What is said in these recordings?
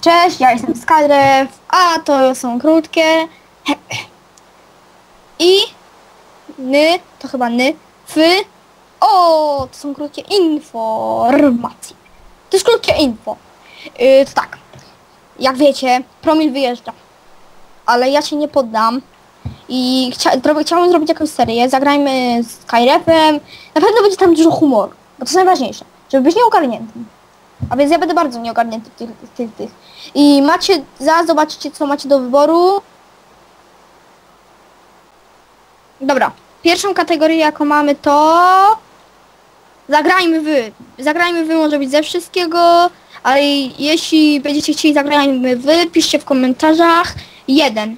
Cześć, ja jestem Skydrew, a to są krótkie i ny, to chyba ny, fy, o, to są krótkie informacje. To jest krótkie info. Yy, to tak, jak wiecie, promil wyjeżdża, ale ja się nie poddam i chcia, chciałam zrobić jakąś serię, zagrajmy z Skyrefem, na pewno będzie tam dużo humoru, bo to jest najważniejsze, żeby być nieogarniętym. A więc ja będę bardzo nieogarnięty w tych, tych, tych. I macie, zaraz zobaczycie co macie do wyboru. Dobra, pierwszą kategorię jaką mamy to... Zagrajmy wy. Zagrajmy wy może być ze wszystkiego, ale jeśli będziecie chcieli zagrajmy wy, piszcie w komentarzach jeden.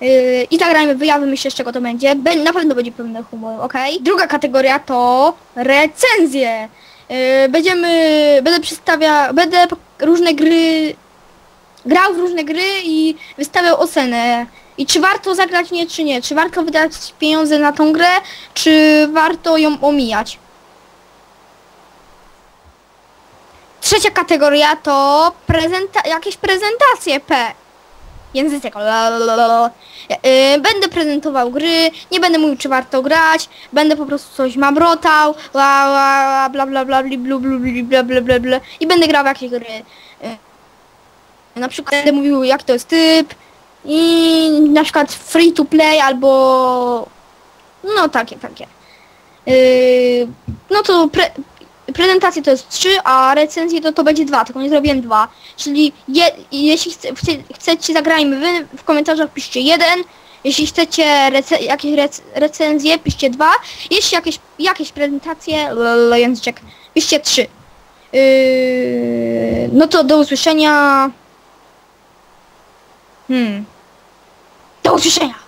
Yy, I zagrajmy wy, ja wymyślę z czego to będzie. Be, na pewno będzie pełne humoru, ok? Druga kategoria to recenzje. Yy, będziemy, będę przedstawia, będę różne gry, grał w różne gry i wystawiał ocenę. I czy warto zagrać nie, czy nie? Czy warto wydać pieniądze na tą grę, czy warto ją omijać? Trzecia kategoria to prezenta jakieś prezentacje P. Język. Yy, Będę prezentował gry, nie będę mówił czy warto grać, będę po prostu coś mamrotał, la, la, la, bla bla bla bli, blu, blu, bli, bla bla bla bla i będę grał w jakieś gry. Yy, Na przykład będę mówił jak to jest typ i na przykład free to play albo no takie, takie. Yy, no to prezentacje to jest 3, a recenzje to, to będzie 2, tylko nie zrobiłem 2. Czyli je, jeśli chce, chce, chcecie zagrajmy wy, w komentarzach piszcie 1, jeśli chcecie rece, jakieś rec, recenzje piszcie 2, jeśli jakieś, jakieś prezentacje, języczek, piszcie 3. Yy, no to do usłyszenia. Hmm. Do usłyszenia!